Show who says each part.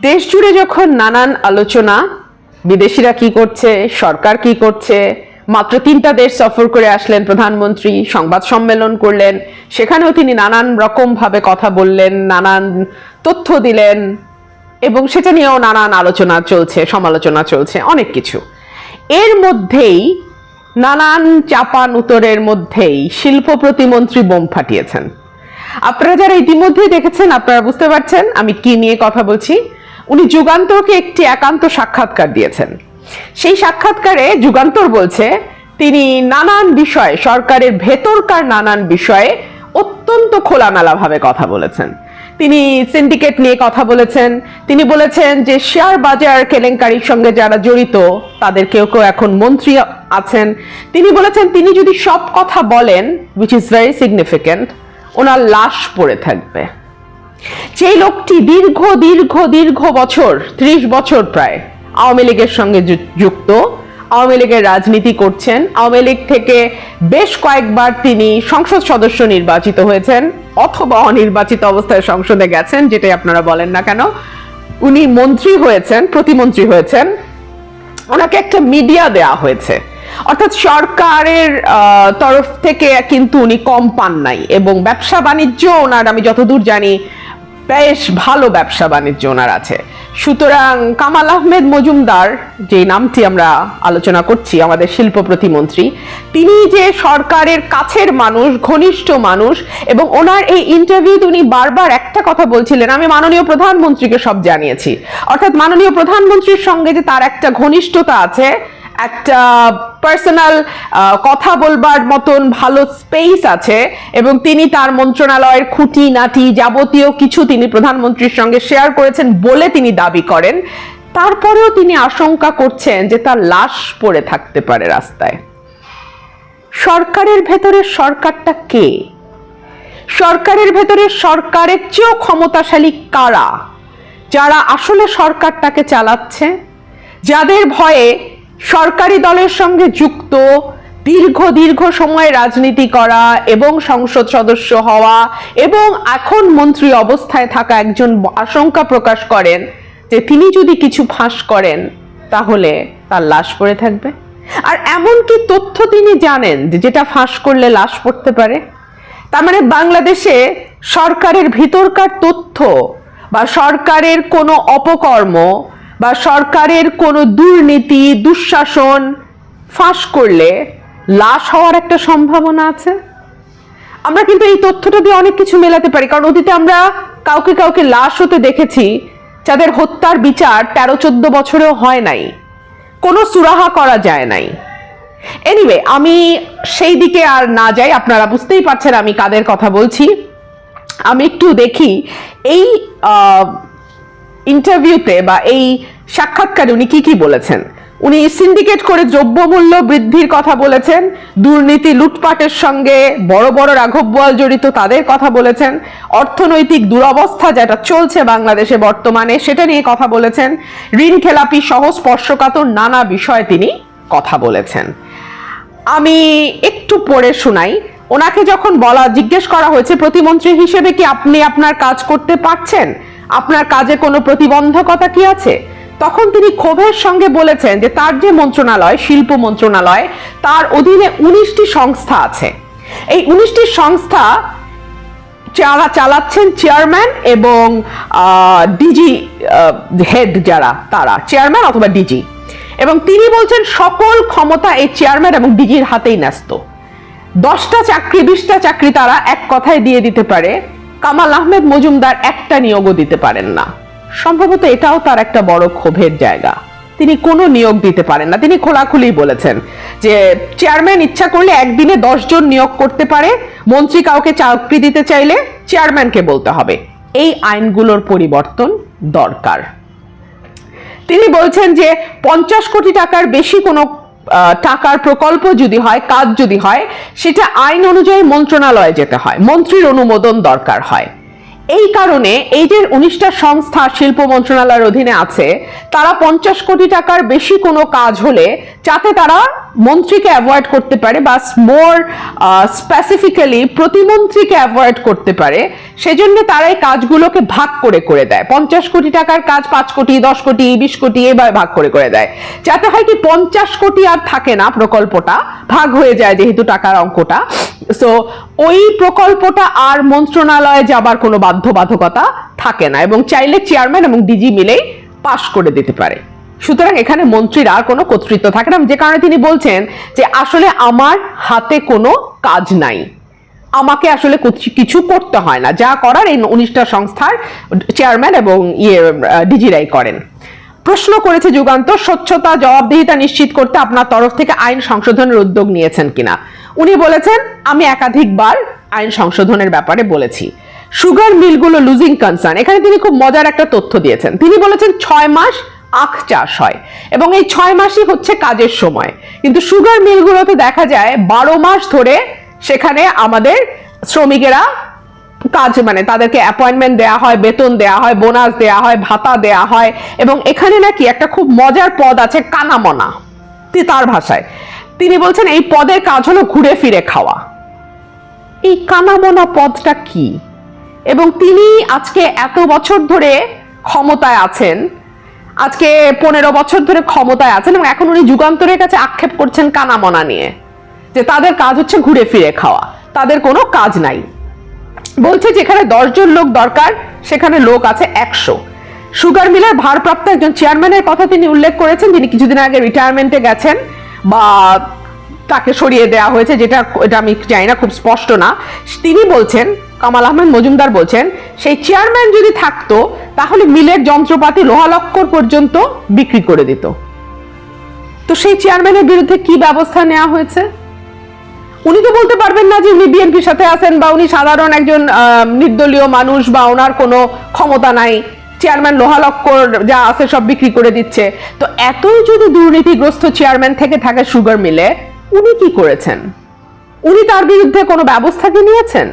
Speaker 1: দেশ জুড়ে যখন নানান আলোচনা, বিদেশিরা কি করছে, সরকার কি করছে, মাত্র তিনটা দেশ সফর করে আসলেন, প্রধানমন্ত্রী, সংবাদ সম্মেলন করলেন, সেখানেও তিনি নানান রকম ভাবে কথা বললেন, নানান তথ্য দিলেন, এবং সেটা নিয়েও নানান আলোচনা চলছে, সমালোচনা চলছে, অনেক কিছু। এর মধ্যেই, নানান চাপান উত্তরের মধ্যেই শিল্প প্রতিমন্ত্রী বোম ফাটিয়েছেন। আপনারা যারা ইতিমধ্যেই দেখেছেন, আপনারা বুঝতে পারছেন, আমি কি নিয়ে কথা বলছি। উনি যুগান্তরকে একটি একান্ত সাক্ষাৎকার দিয়েছেন। সেই সাক্ষাৎকারে যুগান্তর বলছে, তিনি নানান বিষয়ে, সরকারের ভেতরকার নানান বিষয়ে অত্যন্ত খোলামেলাভাবে কথা বলেছেন। তিনি সিন্ডিকেট নিয়ে কথা বলেছেন। তিনি বলেছেন যে, শেয়ার বাজার কেলেঙ্কারির সঙ্গে যারা জড়িত, তাদের কেউ কেউ এখন মন্ত্রী আছেন। তিনি বলেছেন, তিনি যদি সব কথা বলেন উইচ ইজ ভেরি সিগনিফিক্যান্ট ওনার লাশ পড়ে থাকবে। যেই লোকটি দীর্ঘ দীর্ঘ দীর্ঘ বছর, ত্রিশ বছর প্রায় আওয়ামী লীগের সঙ্গে যুক্ত, আওয়ামী লীগের রাজনীতি করছেন, আওয়ামী লীগ থেকে বেশ কয়েকবার তিনি সংসদ সদস্য নির্বাচিত হয়েছেন অথবা অনির্বাচিত অবস্থায় সংসদে গেছেন, যেটাই আপনারা বলেন না কেন। উনি মন্ত্রী হয়েছেন, প্রতিমন্ত্রী হয়েছেন। ওনাকে একটা মিডিয়া দেয়া হয়েছে। অর্থাৎ সরকারের তরফ থেকে কিন্তু উনি কম পান নাই এবং ব্যবসা বাণিজ্য ওনার, আমি যতদূর জানি বেশ ভালো ব্যবসা বাণিজ্য ওনার আছে। সুতরাং কামাল আহমেদ মজুমদার যে নামটি আমরা আলোচনা করছি, আমাদের শিল্প প্রতিমন্ত্রী, তিনি যে সরকারের কাছের মানুষ, ঘনিষ্ঠ মানুষ, এবং ওনার এই ইন্টারভিউতে উনি বারবার একটা কথা বলছিলেন, আমি মাননীয় প্রধানমন্ত্রীকে সব জানিয়েছি। অর্থাৎ মাননীয় প্রধানমন্ত্রীর সঙ্গে যে তার একটা ঘনিষ্ঠতা আছে, একটা পার্সোনাল কথা বলবার মতন ভালো স্পেস আছে এবং তিনি তার মন্ত্রণালয়ের খুঁটি নাটি যাবতীয় কিছু তিনি প্রধানমন্ত্রীর সঙ্গে শেয়ার করেছেন বলে তিনি দাবি করেন। তারপরেও তিনি আশঙ্কা করছেন যে তার লাশ পড়ে থাকতে পারে রাস্তায়। সরকারের ভেতরে সরকারটা কে? সরকারের ভেতরে সরকারের চেয়েও ক্ষমতাশালী কারা? যারা আসলে সরকারটাকে চালাচ্ছে, যাদের ভয়ে সরকারি দলের সঙ্গে যুক্ত, দীর্ঘ দীর্ঘ সময় রাজনীতি করা এবং সংসদ সদস্য হওয়া এবং এখন মন্ত্রী অবস্থায় থাকা একজন আশঙ্কা প্রকাশ করেন যে তিনি যদি কিছু ফাঁস করেন, তাহলে তার লাশ পড়ে থাকবে। আর এমন কি তথ্য তিনি জানেন যেটা ফাঁস করলে লাশ পড়তে পারে? তার মানে বাংলাদেশে সরকারের ভিতরকার তথ্য বা সরকারের কোনো অপকর্ম বা সরকারের কোনো দুর্নীতি, দুঃশাসন ফাঁস করলে লাশ হওয়ার একটা সম্ভাবনা আছে? আমরা কিন্তু এই তথ্যটা দিয়ে অনেক কিছু মেলাতে পারি। কারণ অতীতে আমরা কাউকে কাউকে লাশ হতে দেখেছি যাদের হত্যার বিচার তেরো, চোদ্দ বছরেও হয় নাই। কোনো সুরাহা করা যায় নাই। এনিওয়ে আমি সেই দিকে আর না যাই। আপনারা বুঝতেই পারছেন আমি কাদের কথা বলছি। আমি একটু দেখি। এই ইন্টারভিউতে বা এই সাক্ষাৎকারে উনি কি কি বলেছেন? উনি সিন্ডিকেট করে দ্রব্যমূল্য বৃদ্ধির কথা বলেছেন, দুর্নীতি লুটপাটের সঙ্গে বড় বড় রাঘব বোয়াল জড়িত তাদের কথা বলেছেন, অর্থনৈতিক দুরবস্থা যেটা চলছে বাংলাদেশে বর্তমানে সেটা নিয়ে কথা বলেছেন, ঋণ খেলাপি সহ স্পর্শকাতর নানা বিষয়ে তিনি কথা বলেছেন। আমি একটু পড়ে শোনাই, ওনাকে যখন বলা, জিজ্ঞেস করা হয়েছে, প্রতিমন্ত্রী হিসেবে কি আপনি আপনার কাজ করতে পারছেন? আপনার কাজে কোনো প্রতিবন্ধকতা কি আছে? তখন তিনি ক্ষোভের সঙ্গে বলেছেন যে তার যে মন্ত্রণালয়, শিল্প মন্ত্রণালয়, তার অধীনে উনিশটি সংস্থা আছে। এই উনিশটি সংস্থা যারা চালাচ্ছেন চেয়ারম্যান এবং ডিজি হেড যারা, তারা, চেয়ারম্যান অথবা ডিজি। এবং তিনি বলছেন সকল ক্ষমতা এই চেয়ারম্যান এবং ডিজির হাতেই ন্যস্ত। দশটা চাকরি, বিশটা চাকরি তারা এক কথায় দিয়ে দিতে পারে। কামাল আহমেদ মজুমদার একটা নিয়োগও দিতে পারেন না। সম্ভবত এটাও তার একটা বড় ক্ষোভের জায়গা। তিনি কোনো নিয়োগ দিতে পারেন না। তিনি খোলাখুলি বলেছেন যে, চেয়ারম্যান ইচ্ছা করলে একদিনে জন নিয়োগ করতে পারে। মন্ত্রী কাউকে চাকরি দিতে চাইলে চেয়ারম্যানকে বলতে হবে। এই আইনগুলোর পরিবর্তন দরকার। তিনি বলছেন যে, পঞ্চাশ কোটি টাকার বেশি কোনো টাকার প্রকল্প যদি হয়, কাজ যদি হয়, সেটা আইন অনুযায়ী মন্ত্রণালয়ে যেতে হয়। মন্ত্রীর অনুমোদন দরকার হয়। এই কারণে এই যে উনিশটা সংস্থা শিল্প মন্ত্রণালয়ের অধীনে আছে, তারা পঞ্চাশ কোটি টাকার বেশি কোনো কাজ হলে যাতে তারা মন্ত্রীকে অ্যাভয়েড করতে পারে বা মোর স্পেসিফিক্যালি প্রতিমন্ত্রীকে অ্যাভয়েড করতে পারে, সেজন্য তারা এই কাজগুলোকে ভাগ করে করে দেয়। পঞ্চাশ কোটি টাকার কাজ পাঁচ কোটি, দশ কোটি, বিশ কোটি এবার ভাগ করে করে দেয়। যাতে হয় কি পঞ্চাশ কোটি আর থাকে না প্রকল্পটা, ভাগ হয়ে যায় যেহেতু টাকার অঙ্কটা। সো ওই প্রকল্পটা আর মন্ত্রণালয়ে যাবার কোনো বাধ্যবাধকতা থাকে না এবং চাইলে চেয়ারম্যান এবং ডিজি মিলেই পাশ করে দিতে পারে। সুতরাং এখানে মন্ত্রীর আর কোনো কর্তৃত্ব থাকে না। যে কারণে তিনি বলছেন যে আসলে আমার হাতে কোনো কাজ নাই। আমাকে আসলে কিছু- করতে হয় না। যা করার এই উনিশটা সংস্থার চেয়ারম্যান এবং ইয়ে ডিজিরাই করেন। প্রশ্ন করেছে যুগান্তর স্বচ্ছতা, জবাবদিহিতা নিশ্চিত করতে আপনার তরফ থেকে আইন সংশোধনের উদ্যোগ নিয়েছেন কিনা? উনি বলেছেন, আমি একাধিকবার আইন সংশোধনের ব্যাপারে বলেছি। সুগার মিলগুলো লুজিং কনসার্ন এখানে তিনি খুব মজার একটা তথ্য দিয়েছেন। তিনি বলেছেন, ছয় মাস আখ চাষ হয় এবং এই ছয় মাসই হচ্ছে কাজের সময়। কিন্তু সুগার মিলগুলোতে দেখা যায়, বারো মাস ধরে সেখানে আমাদের শ্রমিকেরা কাজ মানে তাদেরকে অ্যাপয়েন্টমেন্ট দেওয়া হয়, বেতন দেওয়া হয় বোনাস দেওয়া হয়, ভাতা দেওয়া হয় এবং এখানে নাকি একটা খুব মজার পদ আছে, কানামনা। তার ভাষায়। তিনি বলছেন, এই পদের কাজ হলো ঘুরে ফিরে খাওয়া। এই কানামনা পদটা কি? এবং তিনি আজকে এত বছর ধরে ক্ষমতায় আছেন, আজকে পনেরো বছর ধরে ক্ষমতায় আছেন এবং এখন উনি যুগান্তরের কাছে আক্ষেপ করছেন কানামনা নিয়ে, যে তাদের কাজ হচ্ছে ঘুরে ফিরে খাওয়া। তাদের কোনো কাজ নাই। বলছে যেখানে দশজন লোক দরকার, সেখানে লোক আছে একশো। সুগার মিলের ভারপ্রাপ্ত একজন চেয়ারম্যানের কথা তিনি উল্লেখ করেছেন। যিনি কিছুদিন আগে রিটায়ারমেন্টে গেছেন বা তাকে সরিয়ে দেওয়া হয়েছে যেটা, এটা আমি জানি না, খুব স্পষ্ট না। তিনি বলছেন, কামাল আহমেদ মজুমদার বলছেন, সেই চেয়ারম্যান যদি থাকতো, তাহলে মিলের যন্ত্রপাতি লোহালক্কর পর্যন্ত বিক্রি করে দিত। তো সেই চেয়ারম্যানের বিরুদ্ধে কি ব্যবস্থা নেওয়া হয়েছে? উনি তো বলতে পারবেন না যে উনি বিএনপির সাথে আছেন বা উনি সাধারণ একজন নির্দলীয় মানুষ বা ওনার কোনো ক্ষমতা নাই। চেয়ারম্যান লোহালক্কর যা আছে সব বিক্রি করে দিচ্ছে। তো এতই যদি দুর্নীতিগ্রস্ত চেয়ারম্যান থেকে থাকে সুগার মিলে, উনি কি করেছেন? উনি তার বিরুদ্ধে কোনো ব্যবস্থা কি নিয়েছেন?